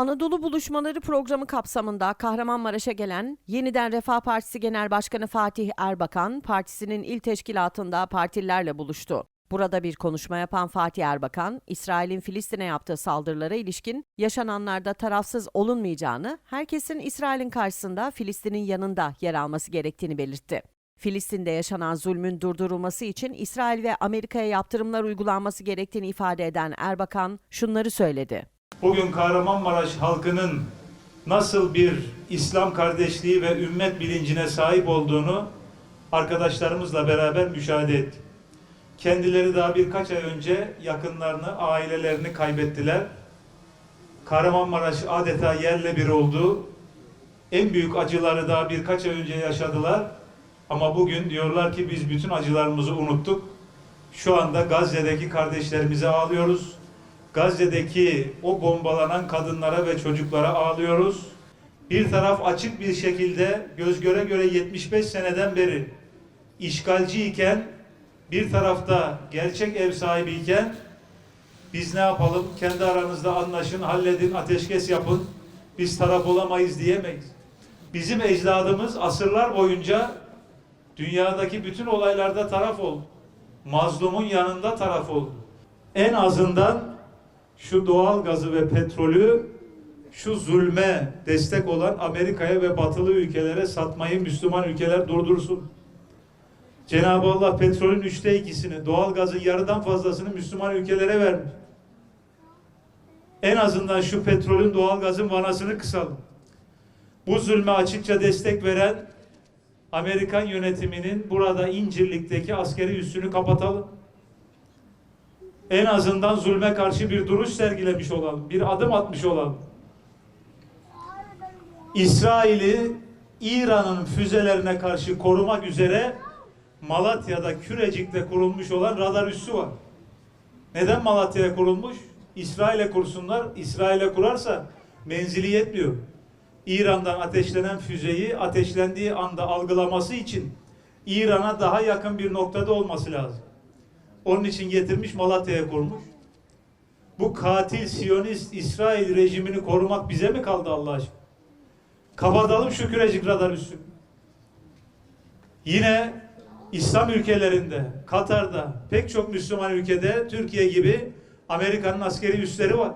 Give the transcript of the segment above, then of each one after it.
Anadolu Buluşmaları programı kapsamında Kahramanmaraş'a gelen Yeniden Refah Partisi Genel Başkanı Fatih Erbakan, partisinin il teşkilatında partililerle buluştu. Burada bir konuşma yapan Fatih Erbakan, İsrail'in Filistin'e yaptığı saldırılara ilişkin yaşananlarda tarafsız olunmayacağını, herkesin İsrail'in karşısında Filistin'in yanında yer alması gerektiğini belirtti. Filistin'de yaşanan zulmün durdurulması için İsrail ve Amerika'ya yaptırımlar uygulanması gerektiğini ifade eden Erbakan şunları söyledi. Bugün Kahramanmaraş halkının nasıl bir İslam kardeşliği ve ümmet bilincine sahip olduğunu arkadaşlarımızla beraber müşahede ettik. Kendileri daha birkaç ay önce yakınlarını, ailelerini kaybettiler. Kahramanmaraş adeta yerle bir oldu. En büyük acıları daha birkaç ay önce yaşadılar. Ama bugün diyorlar ki biz bütün acılarımızı unuttuk. Şu anda Gazze'deki kardeşlerimize ağlıyoruz. Gazze'deki o bombalanan kadınlara ve çocuklara ağlıyoruz. Bir taraf açık bir şekilde göz göre göre 75 seneden beri işgalci iken bir tarafta gerçek ev sahibi iken biz ne yapalım? Kendi aranızda anlaşın, halledin, ateşkes yapın. Biz taraf olamayız diyemeyiz. Bizim ecdadımız asırlar boyunca dünyadaki bütün olaylarda taraf oldu. Mazlumun yanında taraf oldu. En azından şu doğal gazı ve petrolü şu zulme destek olan Amerika'ya ve batılı ülkelere satmayı Müslüman ülkeler durdursun. Cenab-ı Allah petrolün üçte ikisini, doğal gazın yarıdan fazlasını Müslüman ülkelere vermiş. En azından şu petrolün doğal gazın vanasını kısalım. Bu zulme açıkça destek veren Amerikan yönetiminin burada İncirlik'teki askeri üssünü kapatalım. En azından zulme karşı bir duruş sergilemiş olalım. Bir adım atmış olalım. İsrail'i İran'ın füzelerine karşı korumak üzere Malatya'da Kürecik'te kurulmuş olan radar üssü var. Neden Malatya'ya kurulmuş? İsrail'e kursunlar. İsrail'e kurarsa menzili yetmiyor. İran'dan ateşlenen füzeyi ateşlendiği anda algılaması için İran'a daha yakın bir noktada olması lazım. Onun için getirmiş Malatya'ya kurmuş. Bu katil Siyonist İsrail rejimini korumak bize mi kaldı Allah aşkına? Kapatalım şu kürecik radar üssü. Yine İslam ülkelerinde, Katar'da, pek çok Müslüman ülkede, Türkiye gibi Amerika'nın askeri üsleri var.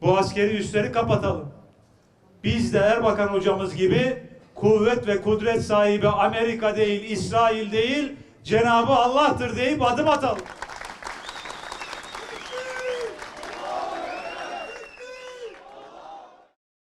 Bu askeri üsleri kapatalım. Biz de Erbakan hocamız gibi kuvvet ve kudret sahibi Amerika değil, İsrail değil, Cenabı Allah'tır deyip adım atalım.